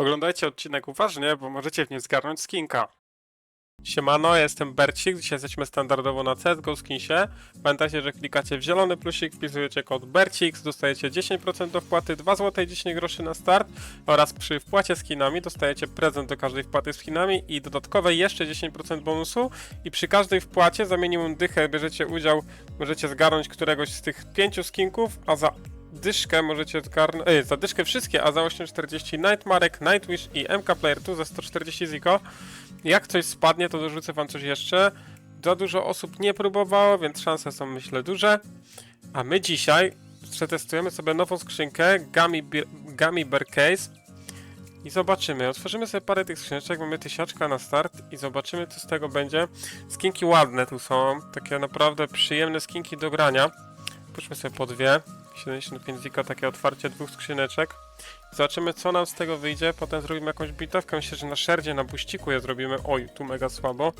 Oglądajcie odcinek uważnie, bo możecie w nim zgarnąć skinka. Siemano, jestem Bercik, dzisiaj jesteśmy standardowo na CSGO Skinsie. Pamiętajcie, że klikacie w zielony plusik, wpisujecie kod BERCIX, dostajecie 10% do wpłaty, 2 zł i 10 groszy na start oraz przy wpłacie skinami dostajecie prezent do każdej wpłaty z skinami i dodatkowe jeszcze 10% bonusu i przy każdej wpłacie za minimum dychę bierzecie udział, możecie zgarnąć któregoś z tych pięciu skinków, a za dyszkę możecie ej, za dyszkę wszystkie, a za 840 Nightmarek, Nightwish i MK Player 2 za 140 Ziko. Jak coś spadnie, to dorzucę wam coś jeszcze. Za dużo osób nie próbowało, więc szanse są myślę duże. A my dzisiaj przetestujemy sobie nową skrzynkę Gummy, Bear- Gummy Bear Case i zobaczymy. Otworzymy sobie parę tych skrzyneczek, mamy tysiaczka na start i zobaczymy co z tego będzie. Skinki ładne tu są, takie naprawdę przyjemne skinki do grania. Puszczmy sobie po dwie. 75 zika, takie otwarcie dwóch skrzyneczek. Zobaczymy co nam z tego wyjdzie, potem zrobimy jakąś bitewkę, myślę, że na szerdzie, na buściku je zrobimy. Oj, tu mega słabo.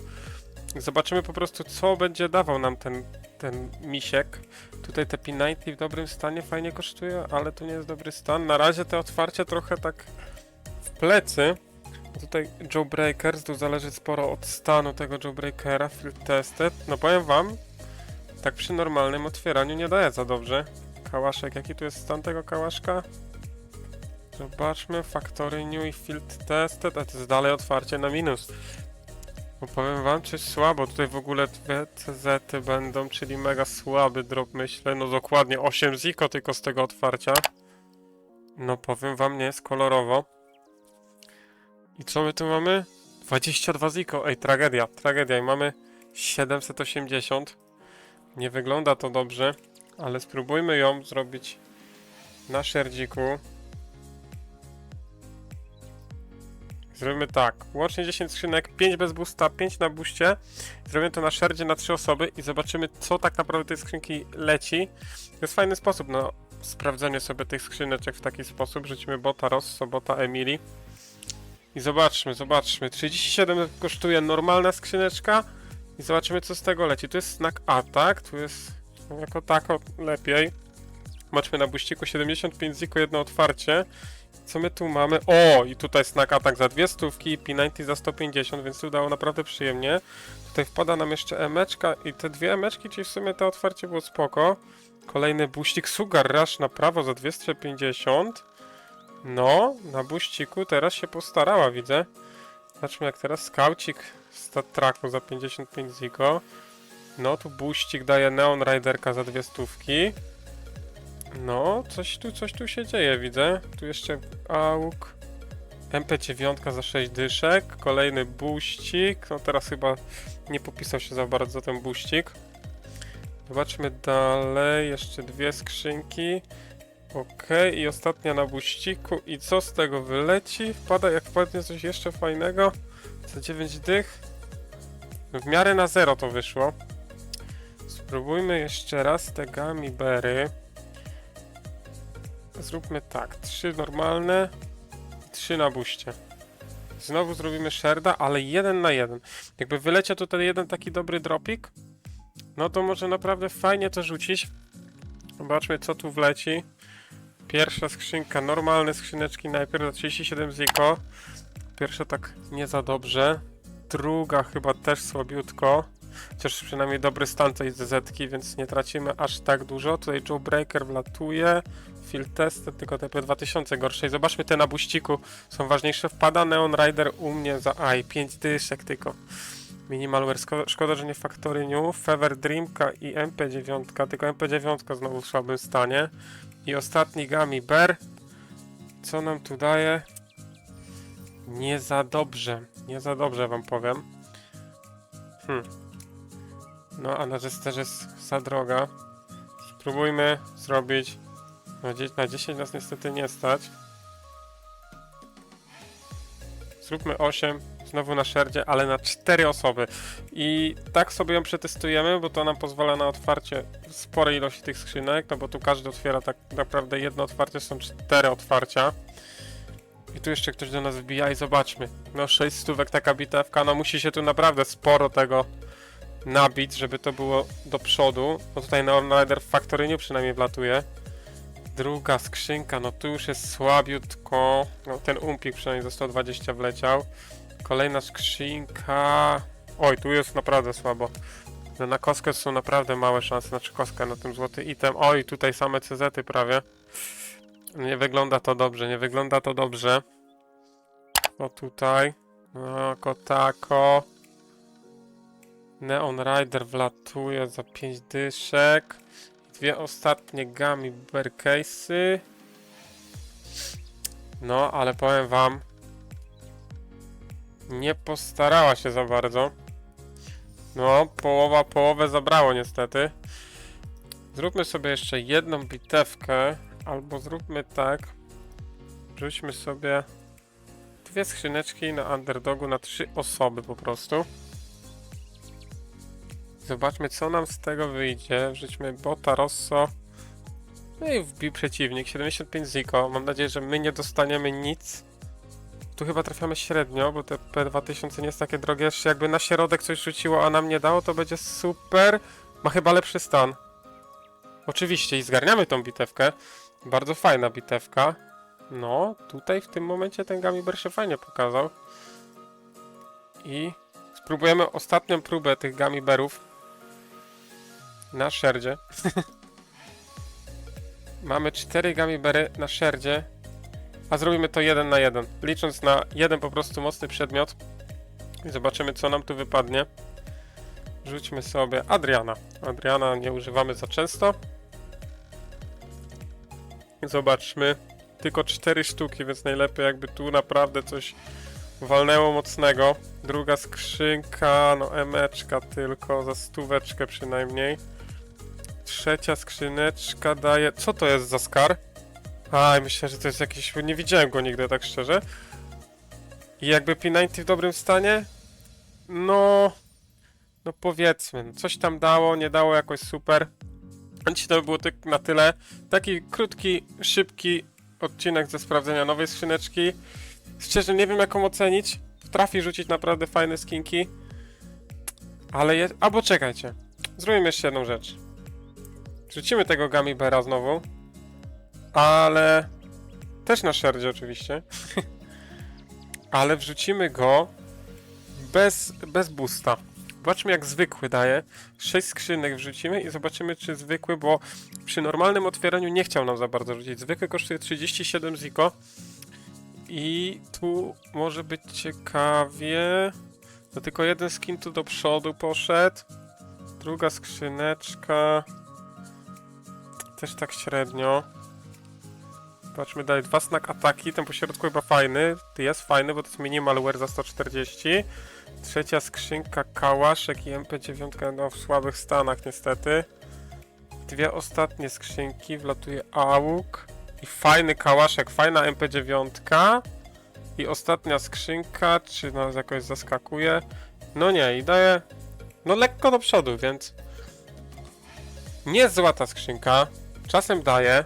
Zobaczymy po prostu co będzie dawał nam ten, ten misiek. Tutaj te P90 w dobrym stanie fajnie kosztuje, ale tu nie jest dobry stan. Na razie te otwarcie trochę tak w plecy. Tutaj Joe Breakers, tu zależy sporo od stanu tego Joe Breakera, field tested. No powiem wam, tak przy normalnym otwieraniu nie daje za dobrze. Kałaszek, jaki tu jest stan tego kałaszka? Zobaczmy, Factory New i Field Tested, a to jest dalej otwarcie na minus. Powiem wam, coś słabo, tutaj w ogóle dwie CZ będą, czyli mega słaby drop myślę, no dokładnie 8 ziko tylko z tego otwarcia. No powiem wam, nie jest kolorowo. I co my tu mamy? 22 ziko, ej tragedia, tragedia i mamy 780. Nie wygląda to dobrze, ale spróbujmy ją zrobić na szerdziku. Zrobimy tak, łącznie 10 skrzynek, 5 bez boosta, 5 na buście. Zrobimy to na szerdzie na 3 osoby i zobaczymy co tak naprawdę tej skrzynki leci. To jest fajny sposób na sprawdzenie sobie tych skrzyneczek w taki sposób. Rzucimy bota Ross, sobota Emily. I zobaczmy, zobaczmy. 37 kosztuje normalna skrzyneczka. I zobaczymy co z tego leci. Tu jest znak atak, tu jest jako tako lepiej. Zobaczmy na buściku 75 ziko jedno otwarcie. Co my tu mamy? O! I tutaj snack atak za dwie stówki, P90 za 150, więc tu dało naprawdę przyjemnie. Tutaj wpada nam jeszcze emeczka i te dwie emeczki, czyli w sumie to otwarcie było spoko. Kolejny buścik Sugar Rush na prawo za 250. No, na buściku teraz się postarała, widzę. Zobaczmy jak teraz skaucik stat tracku za 55 ziko. No, tu buścik daje Neon Riderka za dwie stówki. No, coś tu, coś tu się dzieje, widzę. Tu jeszcze AUK. MP9 za 6 dyszek. Kolejny buścik. No teraz chyba nie popisał się za bardzo ten buścik. Zobaczmy dalej. Jeszcze dwie skrzynki. Ok, i ostatnia na buściku. I co z tego wyleci? Wpada, jak wpadnie coś jeszcze fajnego. Za 9 dych. W miarę na zero to wyszło. Spróbujmy jeszcze raz te gummy berry. Zróbmy tak, trzy normalne, trzy na buście. Znowu zrobimy sherda, ale jeden na jeden. Jakby wyleciał tutaj jeden taki dobry dropik, no to może naprawdę fajnie to rzucić. Zobaczmy co tu wleci. Pierwsza skrzynka, normalne skrzyneczki najpierw za 37 ziko. Pierwsza tak nie za dobrze. Druga chyba też słabiutko. Chociaż przynajmniej dobry stan tej ZZ-ki, więc nie tracimy aż tak dużo. Tutaj Joe Breaker wlatuje. Field Test, tylko TP2000 gorsze. I zobaczmy te na buściku. Są ważniejsze. Wpada Neon Rider u mnie za... Aj, 5 dyszek tylko. Minimalware. Szkoda, że nie Factory New. Fever Dreamka i MP9. Tylko MP9 znowu w słabym stanie. I ostatni Gummy Bear. Co nam tu daje? Nie za dobrze. Nie za dobrze wam powiem. Hmm. No, a na Jesterze jest za droga. Spróbujmy zrobić. Na 10 nas niestety nie stać. Zróbmy 8, znowu na szerdzie, ale na 4 osoby. I tak sobie ją przetestujemy, bo to nam pozwala na otwarcie sporej ilości tych skrzynek, no bo tu każdy otwiera tak naprawdę jedno otwarcie, są 4 otwarcia. I tu jeszcze ktoś do nas wbija i zobaczmy. No 6 stówek taka bitewka, no musi się tu naprawdę sporo tego nabić, żeby to było do przodu. No tutaj Neon Rider w Factoryniu przynajmniej wlatuje. Druga skrzynka, no tu już jest słabiutko. No, ten umpik przynajmniej za 120 wleciał. Kolejna skrzynka. Oj, tu jest naprawdę słabo. No, Na kostkę są naprawdę małe szanse, znaczy kostkę na tym złoty item. Oj, tutaj same CZ-y prawie. Nie wygląda to dobrze, nie wygląda to dobrze. O tutaj. No, kotako. Neon Rider wlatuje za 5 dyszek. Dwie ostatnie gummy bear case'y. No, ale powiem wam, nie postarała się za bardzo. No, połowa, połowę zabrało niestety. Zróbmy sobie jeszcze jedną bitewkę, albo zróbmy tak. Rzućmy sobie dwie skrzyneczki na underdogu na trzy osoby po prostu. Zobaczmy co nam z tego wyjdzie. Wrzućmy bota Rosso. No i wbił przeciwnik. 75 Ziko. Mam nadzieję, że my nie dostaniemy nic. Tu chyba trafiamy średnio, bo te P2000 nie jest takie drogie. Jeszcze jakby na środek coś rzuciło, a nam nie dało, to będzie super. Ma chyba lepszy stan. Oczywiście i zgarniamy tą bitewkę. Bardzo fajna bitewka. No, tutaj w tym momencie ten Gamiber się fajnie pokazał. I spróbujemy ostatnią próbę tych Gamiberów na szerdzie. Mamy cztery Gamibery na szerdzie, a zrobimy to jeden na jeden, licząc na jeden po prostu mocny przedmiot. I zobaczymy co nam tu wypadnie. Rzućmy sobie Adriana. Adriana nie używamy za często. Zobaczmy. Tylko cztery sztuki, więc najlepiej jakby tu naprawdę coś walnęło mocnego. Druga skrzynka, no emeczka tylko, za stóweczkę przynajmniej. Trzecia skrzyneczka daje... Co to jest za skar? Aj, myślę, że to jest jakiś... Nie widziałem go nigdy, tak szczerze. I jakby P90 w dobrym stanie? No... No powiedzmy, no coś tam dało, nie dało jakoś super. Dzisiaj to było tak na tyle. Taki krótki, szybki odcinek ze sprawdzenia nowej skrzyneczki. Szczerze nie wiem jak ją ocenić. Trafi rzucić naprawdę fajne skinki. Ale jest... Albo czekajcie. Zrobimy jeszcze jedną rzecz. Rzucimy tego Gummy Beara znowu. Ale... Też na szerdzie oczywiście. ale wrzucimy go bez, bez boosta. Zobaczmy jak zwykły daje. 6 skrzynek wrzucimy i zobaczymy czy zwykły, bo przy normalnym otwieraniu nie chciał nam za bardzo rzucić. Zwykły kosztuje 37 ziko. I tu może być ciekawie. No tylko jeden skin tu do przodu poszedł. Druga skrzyneczka. Też tak średnio. Zobaczmy dalej. Dwa snack ataki. Ten po środku chyba fajny. Jest fajny, bo to jest minimalware za 140. Trzecia skrzynka Kałaszek i MP9 no w słabych stanach niestety. Dwie ostatnie skrzynki. Wlatuje AUK. I fajny Kałaszek, fajna MP9. I ostatnia skrzynka. Czy nas jakoś zaskakuje? No nie, i daje no lekko do przodu, więc nie jest złota skrzynka. Czasem daje.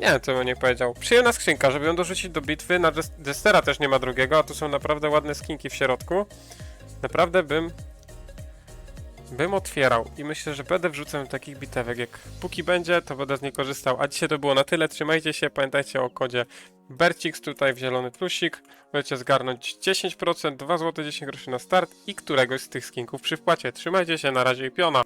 Nie wiem, co bym nie powiedział. Przyjemna skrzynka, żeby ją dorzucić do bitwy. Na Jest- Jestera też nie ma drugiego, a tu są naprawdę ładne skinki w środku. Naprawdę bym bym otwierał i myślę, że będę wrzucał takich bitewek. Jak póki będzie, to będę z niej korzystał. A dzisiaj to było na tyle. Trzymajcie się, pamiętajcie o kodzie Bercix tutaj w zielony plusik. Możecie zgarnąć 10%, 2 zł 10 groszy na start i któregoś z tych skinków przy wpłacie. Trzymajcie się, na razie i piona.